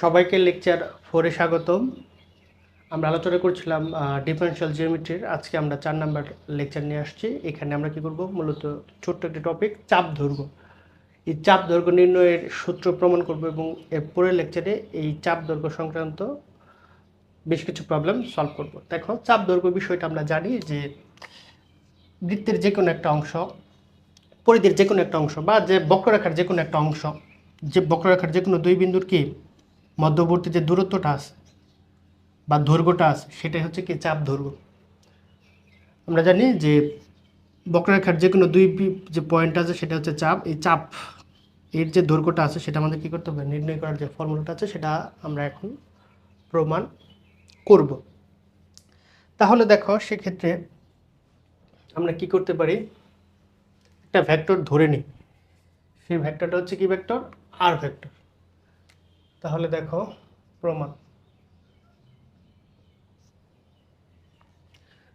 সবাইকে লেকচার ফোরে স্বাগতম। আমরা আলোচনা করছিলাম ডিফারেন্সিয়াল জিওমেট্রির আজকে আমরা চার নাম্বার লেকচার নিয়ে আসছি। এখানে আমরা কি করব? মূলত ছোট্ট একটি টপিক চাপ দৈর্ঘ্য। এই চাপ দৈর্ঘ্য নির্ণয়ের সূত্র প্রমাণ করব এবং এর পরের লেকচারে এই চাপ দৈর্ঘ্য সংক্রান্ত বেশ কিছু প্রবলেম সলভ করব। দেখো, চাপ দৈর্ঘ্য বিষয়টা আমরা জানি যে বৃত্তের যে কোনো একটা অংশ, পরিধির যে কোনো একটা অংশ বা যে বক্ররেখার যে কোনো একটা অংশ, যে বক্ররেখার যে কোনো দুই বিন্দুর কি মধ্যবর্তী যে দূরত্বটা আছে বা দৈর্ঘ্যটা আছে, সেটাই হচ্ছে কি চাপ দৈর্ঘ্য। আমরা জানি যে বক্ররেখার যে কোনো দুই যে পয়েন্ট আছে, সেটা হচ্ছে চাপ। এই চাপ এর যে দৈর্ঘ্যটা আছে, সেটা আমাদের কী করতে হবে? নির্ণয় করার যে ফর্মুলাটা আছে, সেটা আমরা এখন প্রমাণ করব। তাহলে দেখো, সেক্ষেত্রে আমরা কি করতে পারি? একটা ভ্যাক্টর ধরে নিই। সেই ভ্যাক্টরটা হচ্ছে কি ভ্যাক্টর আর ভেক্টর। তাহলে দেখো প্রমাণ।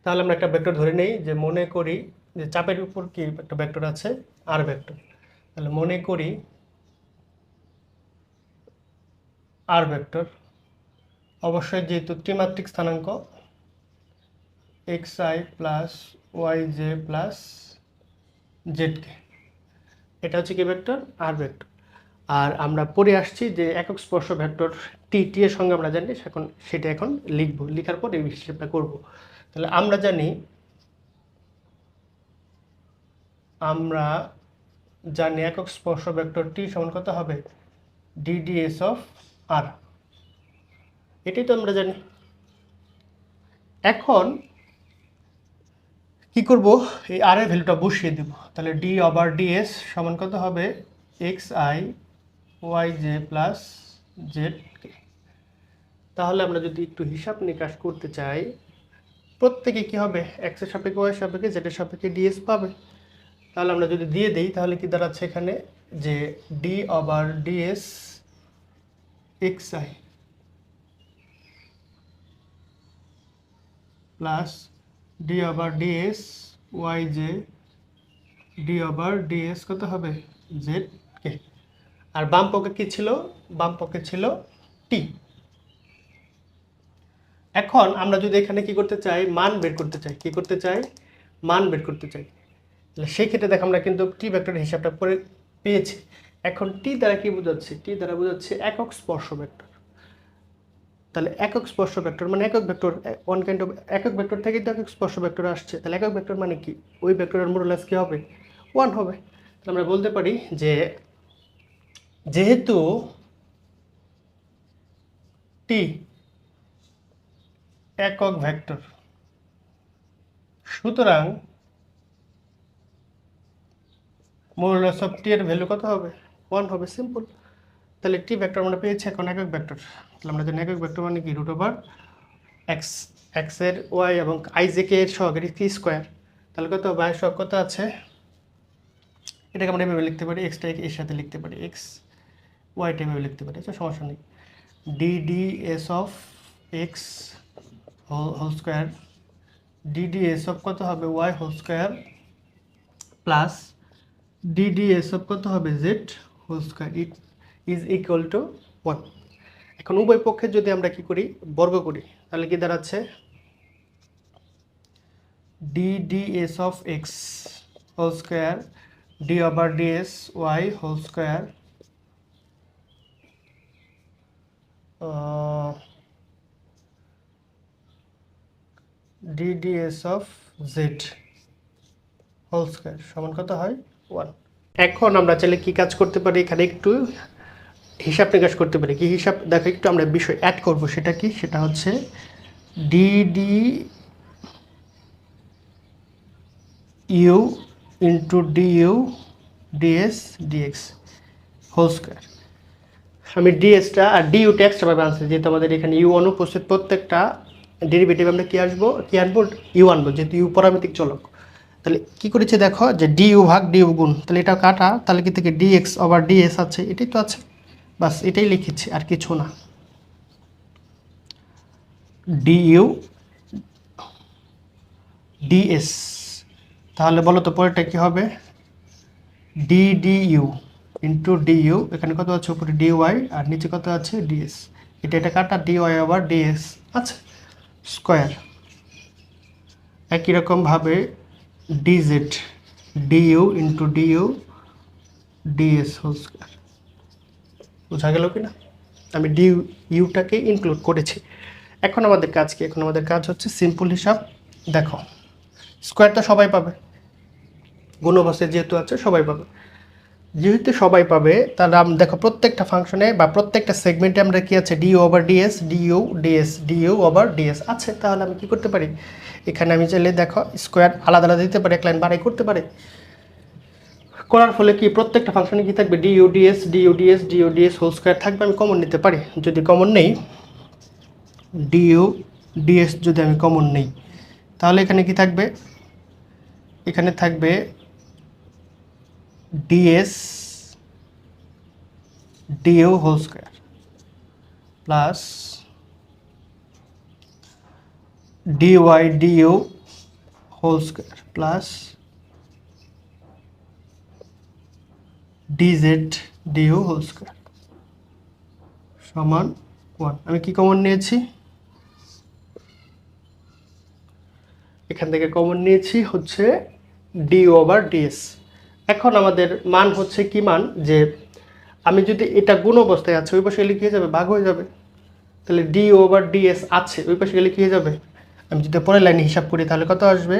তাহলে আমরা একটা ভেক্টর ধরে নেই যে মনে করি যে চাপের উপর কি একটা ভেক্টর আছে? R vector. তাহলে মনে করি আর ভেক্টর। অবশ্যই যেহেতু ত্রিমাত্রিক স্থানাঙ্ক, x i plus y j plus z k. এটা হচ্ছে কি ভেক্টর? আর ভেক্টর। আর আমরা পড়ে আসছি যে একক স্পর্শ ভেক্টর টি টি এর সঙ্গে আমরা জানি এখন, সেটা এখন লিখব, লেখার পর এই হিসেবটা করব। তাহলে আমরা জানি আমরা জানি একক স্পর্শ ভেক্টর টি সমান কত হবে? ডিডিএস অফ আর এটাই তো আমরা জানি। এখন কি করব? এই আর এর ভ্যালুটা বসিয়ে দেব। তাহলে ডি ওভার ডিএস সমান কত হবে? X i y j plus z তাহলে আমরা যদি একটু হিসাব নিকাশ করতে চাই, প্রত্যেকে কি হবে? এক্সের সাপেক্ষে ওয়াই সাপেক্ষে জেডের সাপেক্ষে ডিএস পাবে। তাহলে আমরা যদি দিয়ে দেই, তাহলে কি দাঁড়াচ্ছে এখানে? যে d over d s x i plus d over d s y j d over d s কত হবে? জেড কে আর বাম পক্ষে কি ছিল? বাম পক্ষে ছিল টি এখন আমরা যদি এখানে কি করতে চাই? মান বের করতে চাই। কি করতে চাই? মান বের করতে চাই। তাহলে সেই ক্ষেত্রে দেখ আমরা কিন্তু টি ভেক্টরের হিসাবটা করে পেয়েছি। এখন টি দ্বারা কি বোঝাচ্ছে? টি দ্বারা বোঝাচ্ছে একক স্পর্শ ভেক্টর তাহলে একক স্পর্শ ভেক্টর মানে একক ভেক্টর ওয়ান কাইন্ড অফ একক ভেক্টর থেকেই তো একক স্পর্শ ভেক্টর আসছে। তাহলে একক ভেক্টর মানে কি? ওই ভেক্টরের মোডুলাস কি হবে? ওয়ান হবে। তাহলে আমরা বলতে পারি যে যেহেতু টি একক ভেক্টর, সুতরাং মোডুলাস অফ টি এর ভ্যালু কত হবে? ওয়ান হবে সিম্পল তাহলে টি ভেক্টর আমরা পেয়েছি এখন একক ভেক্টর তাহলে আমরা জানি একক ভেক্টর মানে কি? রুট ওভার এক্স এক্সের ওয়াই এবং আইজেকে এর সহকারী কি স্কোয়ার তাহলে কত বাই সহ কত আছে? এটাকে আমরা এভাবে লিখতে পারি এক্সটাকে এর সাথে লিখতে পারি এক্স ওয়াইটা এভাবে লিখতে পারি আচ্ছা সমস্যা নেই। D d s of x whole square d d s of কত হবে? Y whole square plus d d s of কত হবে? Z whole square it is equal to one এখন উভয় পক্ষে যদি আমরা কি করি? বর্গ করি, তাহলে কি দাঁড়াচ্ছে? D d s of x whole square d over d s y whole square d d s of z whole square সমান কত হয়? ওয়ান এখন আমরা চাইলে কি কাজ করতে পারি? এখানে একটু হিসাব নিকাশ করতে পারি। কি হিসাব? দেখো, একটু আমরা বিষয় অ্যাড করব। সেটা কি? সেটা হচ্ছে d d u into d u d s d x whole square আমি ডিএসটা আর ডি ইউটা এক্সট্রাভাবে আনছি যেহেতু আমাদের এখানে ইউ অনুপস্থিত প্রত্যেকটা ডেরিভেটিভ আমরা কি আসব? কি আনব? ইউ আনব, যেহেতু ইউ পরামিতিক চলক। তাহলে কি করেছে দেখো? যে ডি ইউ ভাগ ডি ইউ গুণ, তাহলে এটা কাটা, তাহলে কি থেকে ডিএক্স ওভার ডিএস আছে? এটাই তো আছে। বাস, এটাই লিখেছি, আর কিছু না। ডি ইউ ডিএস তাহলে বলো তো পরেরটা কী হবে? D d u into d u এখানে কত আছে? উপরে ডিওয়াই আর নিচে কত আছে? ডিএস এটা এটা কাটা ডিওয়াই আবার ডিএস আচ্ছা স্কোয়ার একই রকমভাবে d z d u into d u d s whole square বোঝা গেল কি না আমি ডি ইউটাকে ইনক্লুড করেছি। এখন আমাদের কাজ কি? এখন আমাদের কাজ হচ্ছে সিম্পল হিসাব। দেখো স্কোয়ারটা সবাই পাবে। গুণবাসে যেহেতু আছে, সবাই পাবে। যেহেতু সবাই পাবে, তাহলে আম দেখো প্রত্যেকটা ফাংশনে বা প্রত্যেকটা সেগমেন্টে আমরা কি আছে? D u over d s d u d s d u over d s আছে। তাহলে আমি কি করতে পারি? এখানে আমি চাইলে দেখো স্কোয়ার আলাদা আলাদা দিতে পারি, এক লাইন বাড়াই করতে পারি। করার ফলে কি প্রত্যেকটা ফাংশনে কি থাকবে? D u d s d u d s d u d s whole square থাকবে, আমি কমন নিতে পারি। যদি কমন নেই ডিইউ ডিএস যদি আমি কমন নেই, তাহলে এখানে কি থাকবে? এখানে থাকবে d s d u whole square plus d y d u whole square plus d z d u whole square সমান ওয়ান আমি কি কমন নিয়েছি? এখান থেকে কমন নিয়েছি হচ্ছে ডি ওভার ডিএস এখন আমাদের মান হচ্ছে কি মান? যে আমি যদি এটা গুণ অবস্থায় আছে, ওই পাশে গেলে কি হয়ে যাবে, ভাগ হয়ে যাবে। তাহলে ডি ওভার ডিএস আছে, ওই পাশে গেলে কি হয়ে যাবে? আমি যদি পরের লাইনে হিসাব করি, তাহলে কত আসবে?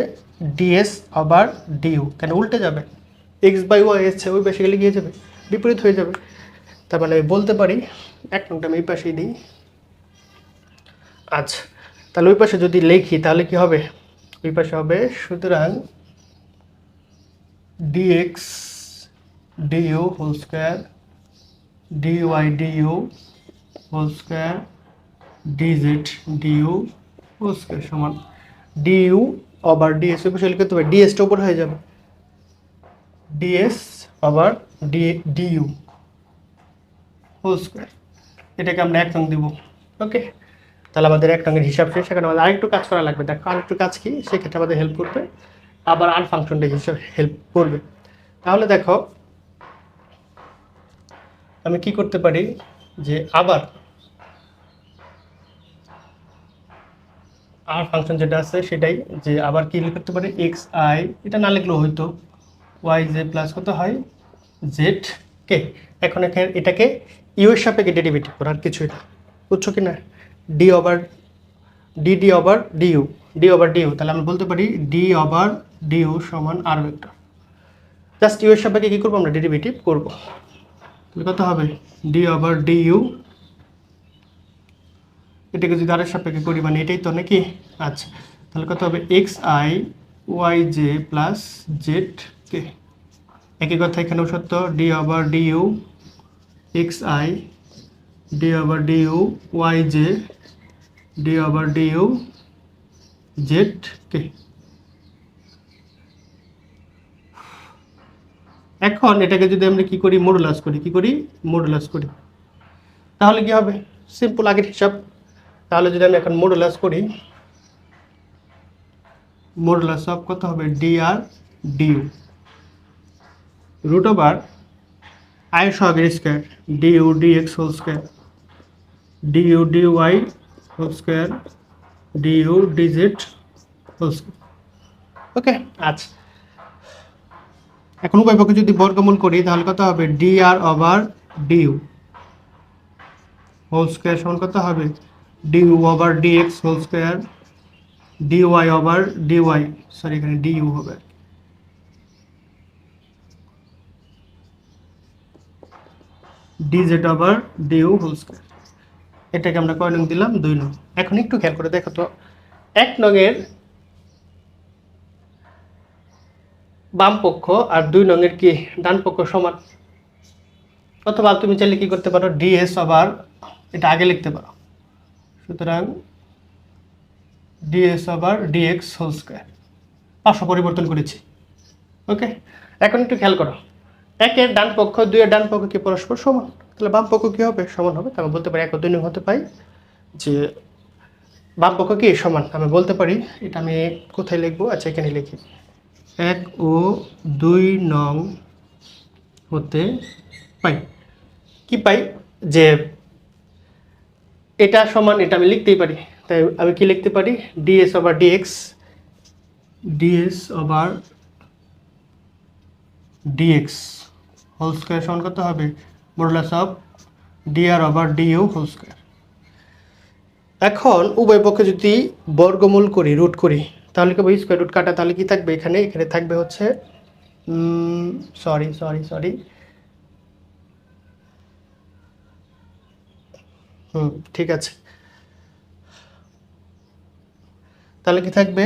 ডিএস ওভার ডিউ কেন উল্টে যাবে? এক্স বাই ওয়াই এসছে ওই পাশে গেলে হয়ে যাবে? বিপরীত হয়ে যাবে। তার মানে আমি বলতে পারি, এক নংটা আমি এই পাশেই দিই। আচ্ছা তাহলে ওই পাশে যদি লিখি, তাহলে কি হবে? ওই পাশে হবে, সুতরাং dx du whole square, dy du whole square, dz du whole square সমান। du ওভার ds এর পাশে লিখতে হবে ds টা উপর হয়ে যাবে। ds over du whole square এটাকে আমরা এক নং দিব, ওকে? তাহলে আমাদের এক রঙের হিসাব শেষ সেখানে আমাদের আরেকটু কাজ করা লাগবে। দেখো, আরেকটু কাজ কি? সেক্ষেত্রে আমাদের হেল্প করবে। আবার আর ফাংশনটা হিসেবে হেল্প করবে? তাহলে দেখো, আমি কি করতে পারি যে আবার আর ফাংশন যেটা আছে সেটাই যে আবার কি করতে পারি? এক্স আই এটা না লিখলেও হয়তো ওয়াই জে প্লাস কত হয়? জেড কে এখন এখানে এটাকে ইউ এর সাপেক্ষে ডেরিভেটিভ করার কিছুই না। বুঝছ কি না? D over d d over d u d over d u তাহলে আমরা বলতে পারি ডি ওভার ডিউ সমান আর ভেক্টর। জাস্ট ইউ এর সাপেক্ষে কী করব আমরা? ডেরিভেটিভ করব। তাহলে কত হবে? ডি ওভার ডিউ এটাকে যদি আরের সাপেক্ষে করি মানে এটাই তো নাকি? আচ্ছা তাহলে কত হবে? X i y j plus z k একই কথা এখানেও সত্য। D over d u x i d over d u y j d over d u z k এখন এটাকে যদি আমরা কি করি? মডুলাস করি। কি করি? মডুলাস করি। তাহলে কি হবে? সিম্পল আগের হিসাব। তাহলে যদি আমি এখন মডুলাস করি মডুলাস অফ কত হবে? D r d u root over i সহগের square d u d x whole square d u d y whole square d u d z whole square okay আচ্ছা। এখন উভয় পক্ষে যদি বর্গমূল করি, তাহলে কত হবে? D r over d u whole square সমান কত হবে? D u over d x whole square d y over d y sorry এখানে ডিইউ হবে। D z over d u whole square এটাকে আমরা কয় নং দিলাম? দুই নং। এখন একটু খেয়াল করে দেখো তো। এক নংয়ের বাম পক্ষ আর দুই নংয়ের কি ডান পক্ষ সমান? অথবা তুমি চাইলে কি করতে পারো? ডিএস আবার এটা আগে লিখতে পারো। সুতরাং ডিএস আবার ডিএক্স হোল স্কোয়ার পাঁচশো পরিবর্তন করেছি। ওকে? এখন একটু খেয়াল করো। একের ডান পক্ষ, দুইয়ের ডান পক্ষ কি পরস্পর সমান? তাহলে বাম পক্ষ কি হবে? সমান হবে। তাহলে বলতে পারি এক দুই নং হতে পাই যে বাম পক্ষ কি সমান? আমি বলতে পারি, এটা আমি কোথায় লিখব? আচ্ছা এখানে লিখি। এক ও দুই নং হতে পাই। কি পাই? যে এটা সমান, এটা আমি লিখতেই পারি। তাই আমি কি লিখতে পারি? D s over d x d s over d x whole square সমান কত হবে। Modulus of d r over d u whole square এখন উভয় পক্ষে যদি বর্গমূল করি রুট করি তাহলে কি স্কোয়ার রুট কাটা তাহলে কি থাকবে এখানে? এখানে থাকবে হচ্ছে সরি সরি সরি হুম, ঠিক আছে। তাহলে কি থাকবে?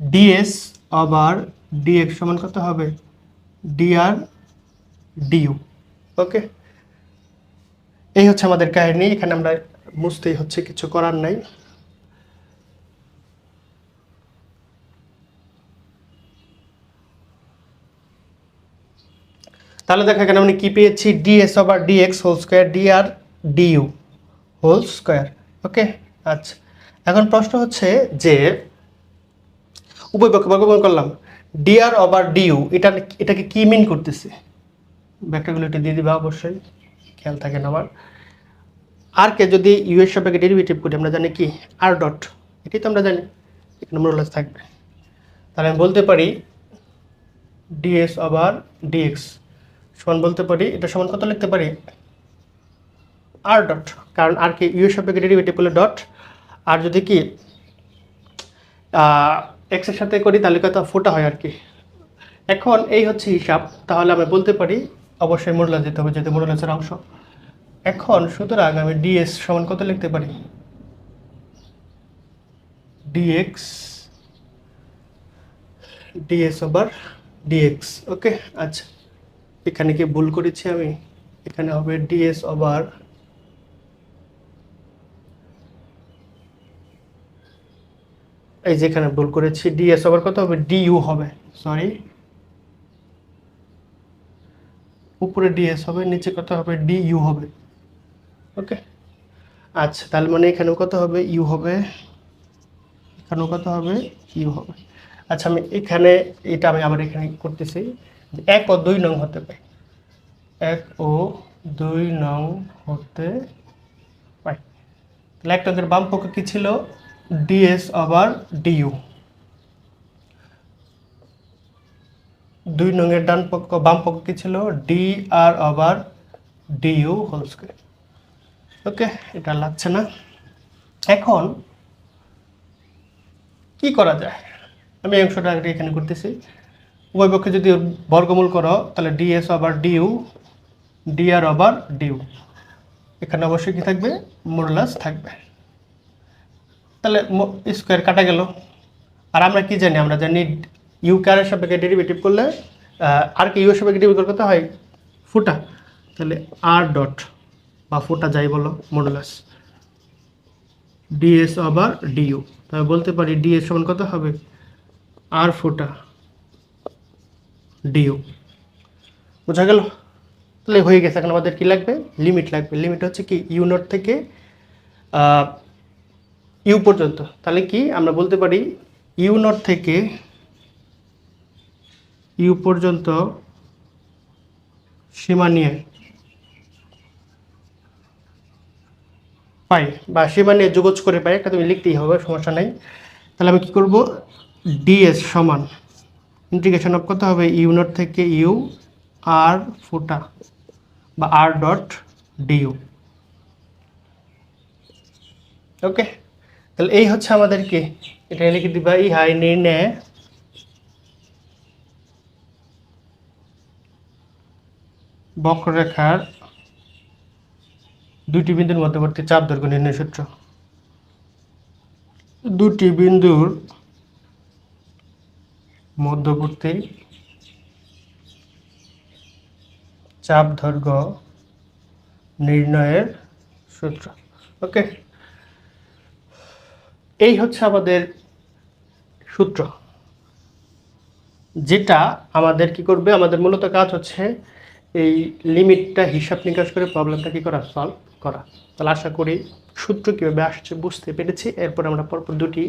ডিএস আবার ডিএক্স সমান কত হবে? D r d u okay? এই হচ্ছে আমাদের কাহিনী। এখানে আমরা বুঝতেই হচ্ছে, কিছু করার নাই। তাহলে দেখা এখানে আমি কি পেয়েছি? D s over d x whole square d d r d u whole square okay আচ্ছা এখন প্রশ্ন হচ্ছে যে উভয় পক্ষে বর্গমূল করলাম। ডিআর ওভার ডিইউ এটা এটাকে কি মিন করতেছে? ব্যাখ্যাগুলো এটা দিয়ে দিবা অবশ্যই, খেয়াল থাকে না আমার আর কে যদি ইউ এর সাপেক্ষে ডেরিভেটিভ করি, আমরা জানি কি? আর ডট এটাই তো আমরা জানি, এখানে মোরলেস থাকবে। তাহলে আমি বলতে পারি ডিএস ওভার ডিএক্স সমান বলতে পারি, এটা সমান কত লিখতে পারি? আর ডট কারণ আর কি ইউ সাপেক্ষে ডেরিভেটিভ করলে ডট আর যদি কি এক্সের সাথে করি তাহলে কত? ফোটা হয় আর কি। এখন এই হচ্ছে হিসাব, তাহলে আমি বলতে পারি, অবশ্যই মোরলাস দিতে হবে যেহেতু মোরলাসের অংশ। এখন সুতরাং আমি ডিএস সমান কত লিখতে পারি? D x d s over d x okay আচ্ছা। এখানে কি ভুল করেছি আমি? এখানে হবে ডিএস ওভার এই যে এখানে ভুল করেছি ডিএস ওভার কত হবে? ডিইউ হবে সরি উপরে ডিএস হবে, নিচে কত হবে? ডিইউ হবে ওকে আচ্ছা তাহলে মানে এখানেও কত হবে? ইউ হবে, এখানেও কত হবে? ইউ হবে। আচ্ছা আমি এখানে, এটা আমি আবার এখানে করতেছি। এক ও দুই নং হতে পাই এক ও দুই নং হতে পাই তাহলে বাম পক্ষে কী ছিল? ডিএস আবার ডিইউ দুই নংয়ের ডান পক্ষ, বাম পক্ষ কী ছিল? ডি আর আবার ডিইউ হোল স্কোয়ার ওকে, এটা লাগছে না। এখন কি করা যায়? আমি অংশটা আগে এখানে করতেছি। উভয় পক্ষে যদি বর্গমূল করো, তাহলে ডিএস আবার ডিউ ডিআর আবার ডিউ এখানে অবশ্যই কী থাকবে? মোরলাস থাকবে। তাহলে স্কোয়ার কাটা গেল। আর আমরা কি জানি? আমরা জানি ইউ কারের সাপেক্ষে ডেরিভেটিভ করলে আর কি ইউ সাপেক্ষে ডেরিভেটিভ করতে হয় ফুটা। তাহলে আর ডট বা ফুটা যাই বলো মডুলাস ডিএস আবার ডিইউ তবে বলতে পারি ডিএস সমান কত হবে? আর ফুটা। ডিইউ বোঝা গেল? তাহলে হয়ে গেছে। এখন আমাদের কি লাগবে? লিমিট লাগবে। লিমিট হচ্ছে কি? ইউ নট থেকে ইউ পর্যন্ত। তাহলে কি? আমরা বলতে পারি ইউ নট থেকে ইউ পর্যন্ত সীমা নিয়ে পাই বা সীমা নিয়ে যোগজ করে পাই। একটা তুমি লিখতেই হবে, সমস্যা নাই। তাহলে আমি কি করব? ডিএস সমান ইন্টিগ্রেশন অফ কত হবে ইউ নট থেকে ইউ আর ফুটা বা আর ডট ডিইউ ওকে তাহলে এই হচ্ছে আমাদেরকে এটা লিখে দিবা। ইহাই নির্ণয় বক্ররেখার দুটি বিন্দুর মধ্যবর্তী চাপ দৈর্ঘ্য নির্ণয় সূত্র। দুটি বিন্দুর মধ্যবর্তী চাপ দৈর্ঘ্য নির্ণয়ের সূত্র। ওকে। এই হচ্ছে আমাদের সূত্র, যেটা আমাদের কি করবে? আমাদের মূলত কাজ হচ্ছে এই লিমিটটা হিসাব নিকাশ করে প্রবলেমটা কি করা? সলভ করা। তাহলে আশা করি সূত্র কীভাবে আসছে বুঝতে পেরেছি। এরপর আমরা পরপর দুটি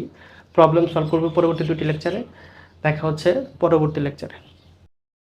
প্রবলেম সলভ করব পরবর্তী দুটি লেকচারে। দেখা হচ্ছে পরবর্তী লেকচারে